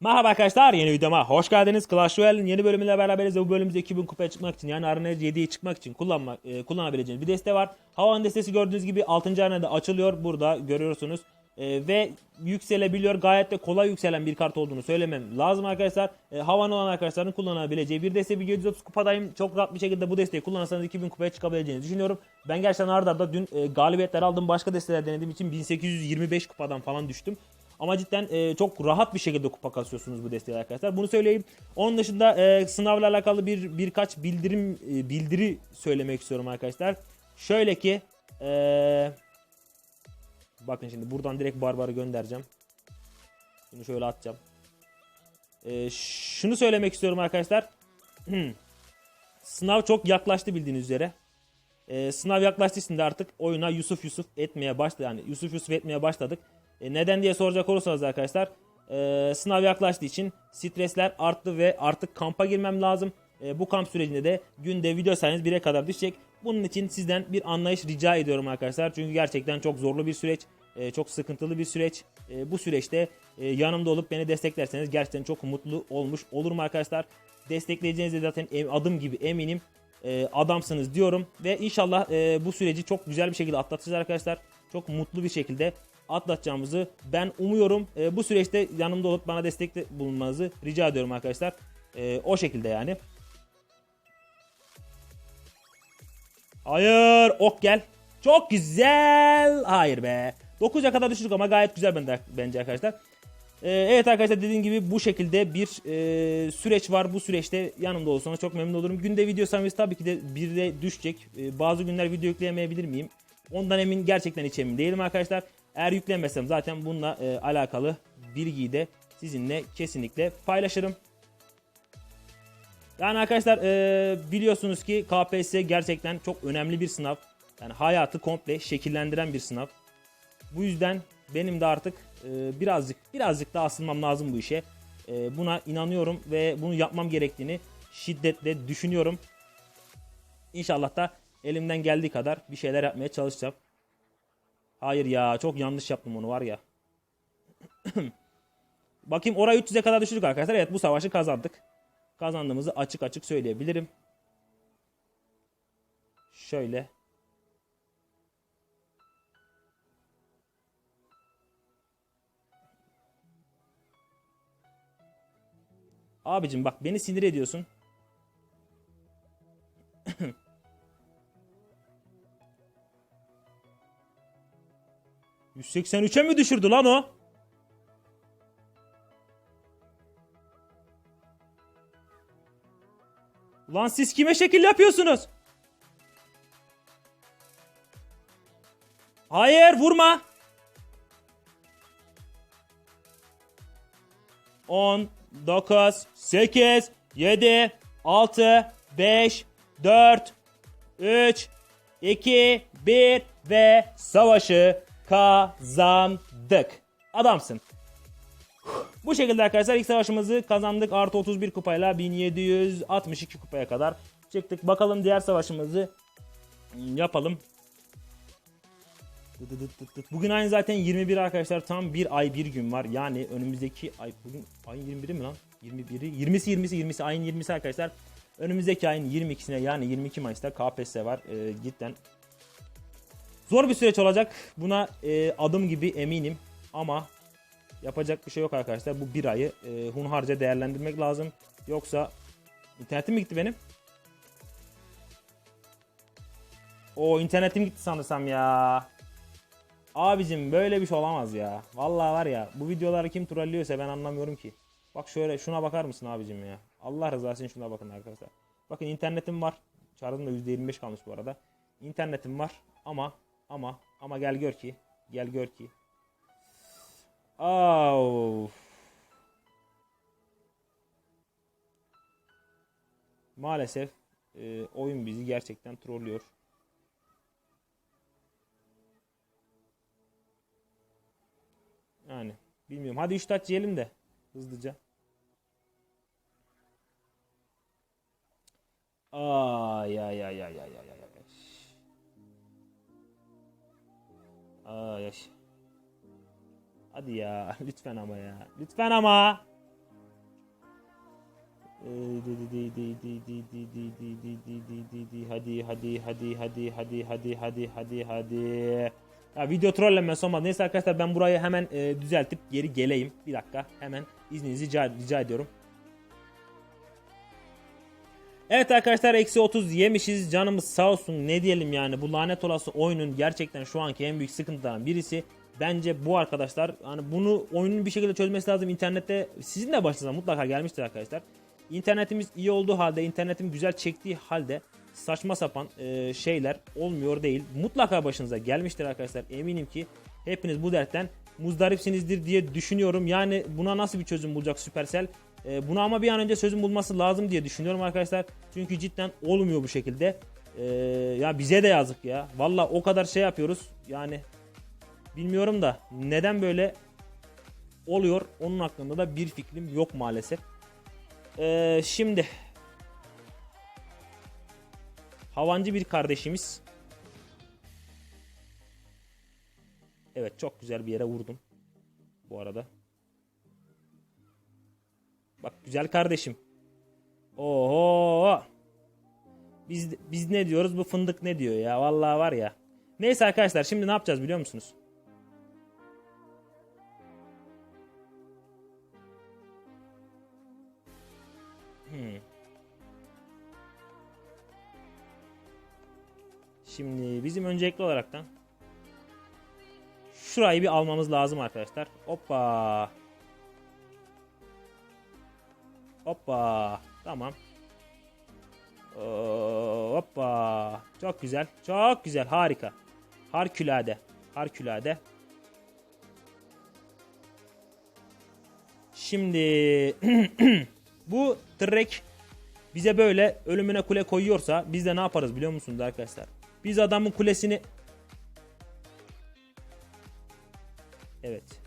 Merhaba arkadaşlar yeni videoma hoş geldiniz. Clash Royale'in yeni bölümüyle beraberiz ve bu bölümümüzde 2000 kupaya çıkmak için yani Arena 7'ye çıkmak için kullanma, e, kullanabileceğiniz bir deste var. Havan destesi gördüğünüz gibi 6. arenada açılıyor. Burada görüyorsunuz. E, ve yükselebiliyor. Gayet de kolay yükselen bir kart olduğunu söylemem lazım arkadaşlar. E, havan olan arkadaşların kullanabileceği bir deste. Bir 730 kupadayım. Çok rahat bir şekilde bu desteği kullanırsanız 2000 kupaya çıkabileceğinizi düşünüyorum. Ben gerçekten arda arda dün e, galibiyetler aldım. Başka desteler denediğim için 1825 kupadan falan düştüm. Ama cidden e, çok rahat bir şekilde kupa kasıyorsunuz bu desteği arkadaşlar. Bunu söyleyeyim. Onun dışında e, sınavla alakalı bir birkaç bildirim e, bildiri söylemek istiyorum arkadaşlar. Şöyle ki e, bakın şimdi buradan direkt Barbar'ı göndereceğim. Bunu şöyle atacağım. E, şunu söylemek istiyorum arkadaşlar. Sınav çok yaklaştı bildiğiniz üzere. E, sınav yaklaştığı için de artık oyuna Yusuf Yusuf etmeye başladı. Yani Yusuf Yusuf etmeye başladık. E, neden diye soracak olursanız arkadaşlar e, sınav yaklaştığı için stresler arttı ve artık kampa girmem lazım. E, bu kamp sürecinde de günde video sayınız 1'e kadar düşecek. Bunun için sizden bir anlayış rica ediyorum arkadaşlar. Çünkü gerçekten çok zorlu bir süreç. e, çok sıkıntılı bir süreç. E, bu süreçte e, yanımda olup beni desteklerseniz gerçekten çok mutlu olmuş olurum arkadaşlar. Destekleyeceğinize zaten adım gibi eminim. E, adamsınız diyorum. Ve inşallah e, bu süreci çok güzel bir şekilde atlatacağız arkadaşlar. Çok mutlu bir şekilde atlatacağımızı ben umuyorum. E, bu süreçte yanımda olup bana destek bulunmanızı rica ediyorum arkadaşlar. E, o şekilde yani. Hayır ok gel. Çok güzel. Hayır be. 9'a kadar düştük ama gayet güzel bence, arkadaşlar. E, evet arkadaşlar dediğim gibi bu şekilde bir e, süreç var. Bu süreçte yanımda olsanız çok memnun olurum. Günde video sayımız tabii ki de bir de düşecek. E, bazı günler video yükleyemeyebilir miyim? Ondan emin gerçekten hiç emin değilim arkadaşlar. Eğer yüklemezsem zaten bununla e, alakalı bilgiyi de sizinle kesinlikle paylaşırım. Yani arkadaşlar e, biliyorsunuz ki KPSS gerçekten çok önemli bir sınav. Yani hayatı komple şekillendiren bir sınav. Bu yüzden benim de artık e, birazcık birazcık daha asılmam lazım bu işe. E, buna inanıyorum ve bunu yapmam gerektiğini şiddetle düşünüyorum. İnşallah da elimden geldiği kadar bir şeyler yapmaya çalışacağım. Hayır ya çok yanlış yaptım onu var ya. Bakayım oraya 300'e kadar düşürdük arkadaşlar. Evet bu savaşı kazandık. Kazandığımızı açık açık söyleyebilirim. Şöyle. Abicim bak beni sinir ediyorsun. 183'e mi düşürdü lan o? Ulan siz kime şekil yapıyorsunuz? Hayır vurma. 10, 9, 8, 7, 6, 5, 4, 3, 2, 1 ve savaşı kazandık. Adamsın. Bu şekilde arkadaşlar ilk savaşımızı kazandık. Artı 31 kupayla 1762 kupaya kadar çıktık. Bakalım diğer savaşımızı yapalım. Bugün aynı zaten 21 arkadaşlar. Tam bir ay bir gün var. Yani önümüzdeki ay bugün ayın 21'i mi lan? 21'i 20'si 20'si 20'si ayın 20'si arkadaşlar. Önümüzdeki ayın 22'sine yani 22 Mayıs'ta KPSS var. Ee, cidden Zor bir süreç olacak. Buna e, adım gibi eminim. Ama yapacak bir şey yok arkadaşlar. Bu bir ayı e, hunharca değerlendirmek lazım. Yoksa internetim mi gitti benim? O internetim gitti sanırsam ya. Abicim böyle bir şey olamaz ya. Vallahi var ya bu videoları kim trollüyorsa ben anlamıyorum ki. Bak şöyle şuna bakar mısın abicim ya. Allah rızası için şuna bakın arkadaşlar. Bakın internetim var. Şarjım da %25 kalmış bu arada. İnternetim var ama ama ama gel gör ki gel gör ki. Of. Maalesef e, oyun bizi gerçekten trollüyor. Yani bilmiyorum. Hadi 3 taç yiyelim de hızlıca. Ay ay ay ay ay. Yaş. Hadi ya lütfen ama ya. Lütfen ama. Ee, di- di- di- di- di- di- di- di- di- di- di- di- di- Hadi hadi hadi hadi hadi hadi hadi hadi hadi. Ya video trollenmesi olmaz. Neyse arkadaşlar ben burayı hemen e, düzeltip geri geleyim. Bir dakika hemen izninizi rica, rica ediyorum. Evet arkadaşlar eksi 30 yemişiz. Canımız sağ olsun. Ne diyelim yani? Bu lanet olası oyunun gerçekten şu anki en büyük sıkıntılarından birisi. Bence bu arkadaşlar. Hani bunu oyunun bir şekilde çözmesi lazım. İnternette sizin de başınıza mutlaka gelmiştir arkadaşlar. İnternetimiz iyi olduğu halde internetim güzel çektiği halde saçma sapan e, şeyler olmuyor değil. Mutlaka başınıza gelmiştir arkadaşlar. Eminim ki hepiniz bu dertten muzdaripsinizdir diye düşünüyorum. Yani buna nasıl bir çözüm bulacak Supercell e, buna ama bir an önce çözüm bulması lazım diye düşünüyorum arkadaşlar. Çünkü cidden olmuyor bu şekilde. E, ya bize de yazık ya. Valla o kadar şey yapıyoruz. Yani bilmiyorum da neden böyle oluyor onun hakkında da bir fikrim yok maalesef. E, şimdi havancı bir kardeşimiz. Evet çok güzel bir yere vurdum. Bu arada. Bak güzel kardeşim. Oho. Biz biz ne diyoruz bu fındık ne diyor ya vallahi var ya. Neyse arkadaşlar şimdi ne yapacağız biliyor musunuz? Hmm. Şimdi bizim öncelikli olaraktan şurayı bir almamız lazım arkadaşlar. Hoppa. Hoppa. Tamam. Oo, hoppa. Çok güzel. Çok güzel. Harika. Harikulade. Harikulade. Şimdi bu trek bize böyle ölümüne kule koyuyorsa biz de ne yaparız biliyor musunuz arkadaşlar? Biz adamın kulesini Evet.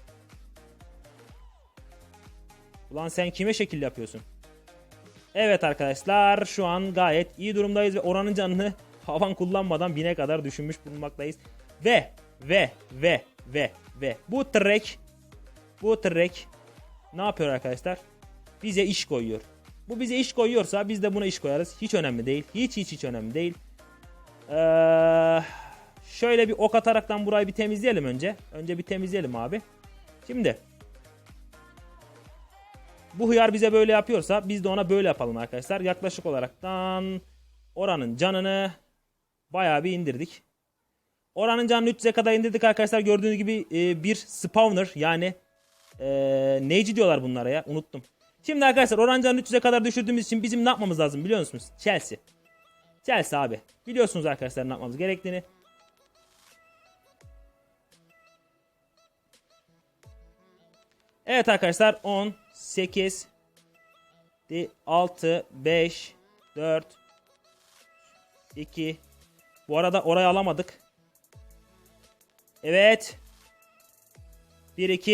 Ulan sen kime şekil yapıyorsun? Evet arkadaşlar şu an gayet iyi durumdayız ve oranın canını havan kullanmadan bine kadar düşünmüş bulunmaktayız. Ve ve ve ve ve bu trek bu trek ne yapıyor arkadaşlar? Bize iş koyuyor. Bu bize iş koyuyorsa biz de buna iş koyarız. Hiç önemli değil. Hiç hiç hiç önemli değil. Ee, şöyle bir ok ataraktan burayı bir temizleyelim önce. Önce bir temizleyelim abi. Şimdi bu hıyar bize böyle yapıyorsa biz de ona böyle yapalım arkadaşlar. Yaklaşık olaraktan oranın canını bayağı bir indirdik. Oranın canını 300'e kadar indirdik arkadaşlar. Gördüğünüz gibi e, bir spawner yani e, neyci diyorlar bunlara ya unuttum. Şimdi arkadaşlar oranın canını 300'e kadar düşürdüğümüz için bizim ne yapmamız lazım biliyor musunuz? Chelsea. Chelsea abi. Biliyorsunuz arkadaşlar ne yapmamız gerektiğini. Evet arkadaşlar 10, 8, 6, 5, 4, 2. Bu arada orayı alamadık. Evet. 1, 2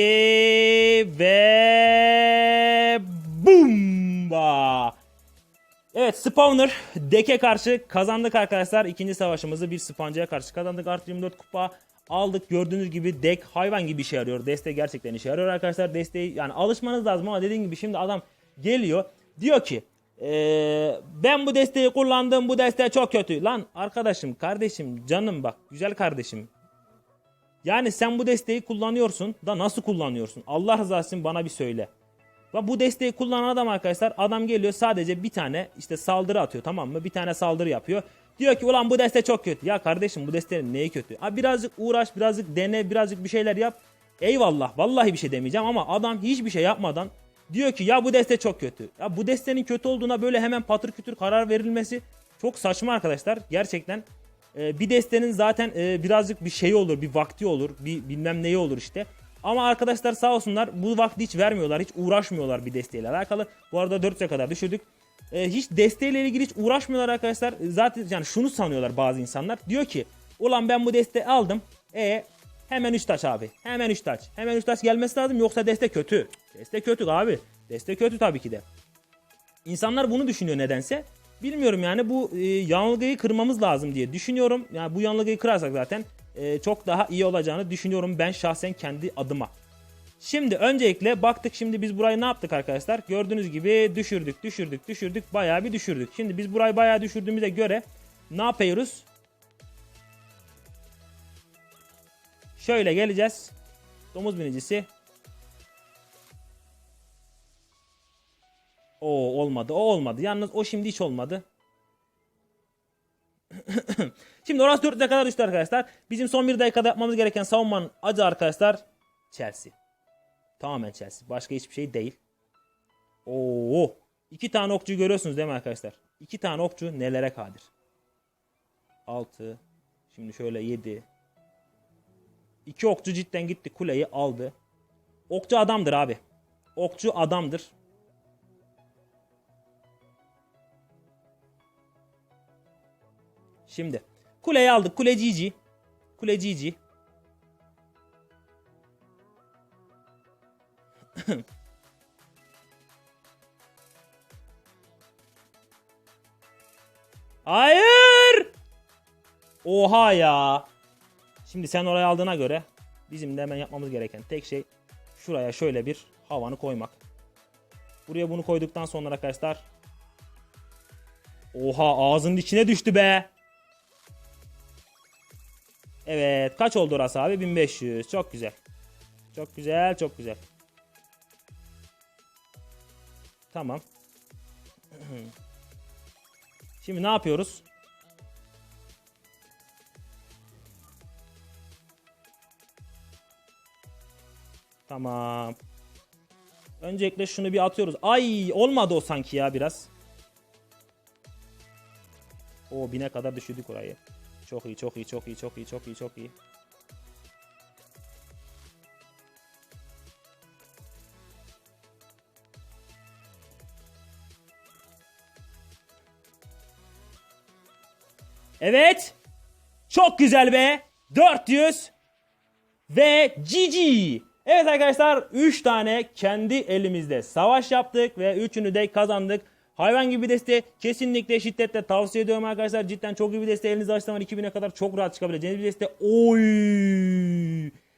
ve bumba. Evet Spawner Deke karşı kazandık arkadaşlar. İkinci savaşımızı bir Spancı'ya karşı kazandık. Artı 24 kupa aldık. Gördüğünüz gibi dek hayvan gibi işe yarıyor. Deste gerçekten işe yarıyor arkadaşlar. Desteği yani alışmanız lazım ama dediğim gibi şimdi adam geliyor. Diyor ki "Ee, ben bu desteği kullandım. Bu deste çok kötü. Lan arkadaşım, kardeşim, canım bak. Güzel kardeşim. Yani sen bu desteği kullanıyorsun da nasıl kullanıyorsun? Allah rızası için bana bir söyle. Bu desteği kullanan adam arkadaşlar adam geliyor sadece bir tane işte saldırı atıyor tamam mı? Bir tane saldırı yapıyor. Diyor ki ulan bu deste çok kötü. Ya kardeşim bu destenin neyi kötü? Abi birazcık uğraş birazcık dene birazcık bir şeyler yap. Eyvallah vallahi bir şey demeyeceğim ama adam hiçbir şey yapmadan diyor ki ya bu deste çok kötü. Ya bu destenin kötü olduğuna böyle hemen patır kütür karar verilmesi çok saçma arkadaşlar. Gerçekten ee, bir destenin zaten e, birazcık bir şeyi olur, bir vakti olur, bir bilmem neyi olur işte. Ama arkadaşlar sağ olsunlar bu vakti hiç vermiyorlar, hiç uğraşmıyorlar bir desteğiyle alakalı. Bu arada 4'e kadar düşürdük. Ee, hiç desteğiyle ilgili hiç uğraşmıyorlar arkadaşlar. Zaten yani şunu sanıyorlar bazı insanlar. Diyor ki ulan ben bu desteği aldım. E hemen 3 taç abi. Hemen 3 taç. Hemen 3 taç gelmesi lazım yoksa deste kötü. Deste kötü abi. Deste kötü tabii ki de. İnsanlar bunu düşünüyor nedense. Bilmiyorum yani bu e, yanılgıyı kırmamız lazım diye düşünüyorum. Yani bu yanılgıyı kırarsak zaten e, çok daha iyi olacağını düşünüyorum ben şahsen kendi adıma. Şimdi öncelikle baktık şimdi biz burayı ne yaptık arkadaşlar? Gördüğünüz gibi düşürdük, düşürdük, düşürdük. Bayağı bir düşürdük. Şimdi biz burayı bayağı düşürdüğümüze göre ne yapıyoruz? Şöyle geleceğiz. Domuz binicisi. O olmadı. O olmadı. Yalnız o şimdi hiç olmadı. şimdi orası 4 kadar düştü arkadaşlar. Bizim son bir dakikada yapmamız gereken savunmanın acı arkadaşlar Chelsea. Tamamen Chelsea. Başka hiçbir şey değil. Oo. İki tane okçu görüyorsunuz değil mi arkadaşlar? İki tane okçu nelere kadir? 6. Şimdi şöyle 7. İki okçu cidden gitti kuleyi aldı. Okçu adamdır abi. Okçu adamdır. Şimdi kuleyi aldık. Kule GG. Kule GG. Hayır! Oha ya. Şimdi sen oraya aldığına göre bizim de hemen yapmamız gereken tek şey şuraya şöyle bir havanı koymak. Buraya bunu koyduktan sonra arkadaşlar Oha ağzının içine düştü be. Evet kaç oldu orası abi 1500 çok güzel. Çok güzel çok güzel. Tamam. Şimdi ne yapıyoruz? Tamam. Öncelikle şunu bir atıyoruz. Ay olmadı o sanki ya biraz. O bine kadar düşürdük orayı. Çok iyi, çok iyi, çok iyi, çok iyi, çok iyi, çok iyi. Evet. Çok güzel be. 400 ve GG. Evet arkadaşlar 3 tane kendi elimizde savaş yaptık ve 3'ünü de kazandık. Hayvan gibi bir deste kesinlikle şiddetle tavsiye ediyorum arkadaşlar. Cidden çok iyi bir deste elinizde açtığında 2000'e kadar çok rahat çıkabileceğiniz bir deste. Oy!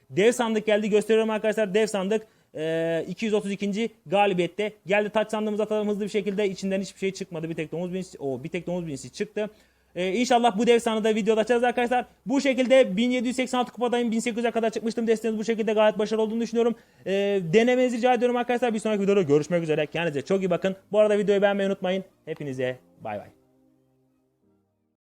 Dev sandık geldi gösteriyorum arkadaşlar dev sandık. Ee, 232. galibiyette geldi taç sandığımızı atalım hızlı bir şekilde içinden hiçbir şey çıkmadı bir tek domuz binisi o bir tek domuz binisi çıktı ee, inşallah bu dev sandığı da videoda açacağız arkadaşlar. Bu şekilde 1786 kupadayım. 1800'e kadar çıkmıştım. Desteniz bu şekilde gayet başarılı olduğunu düşünüyorum. Ee, denemenizi rica ediyorum arkadaşlar. Bir sonraki videoda görüşmek üzere. Kendinize çok iyi bakın. Bu arada videoyu beğenmeyi unutmayın. Hepinize bay bay.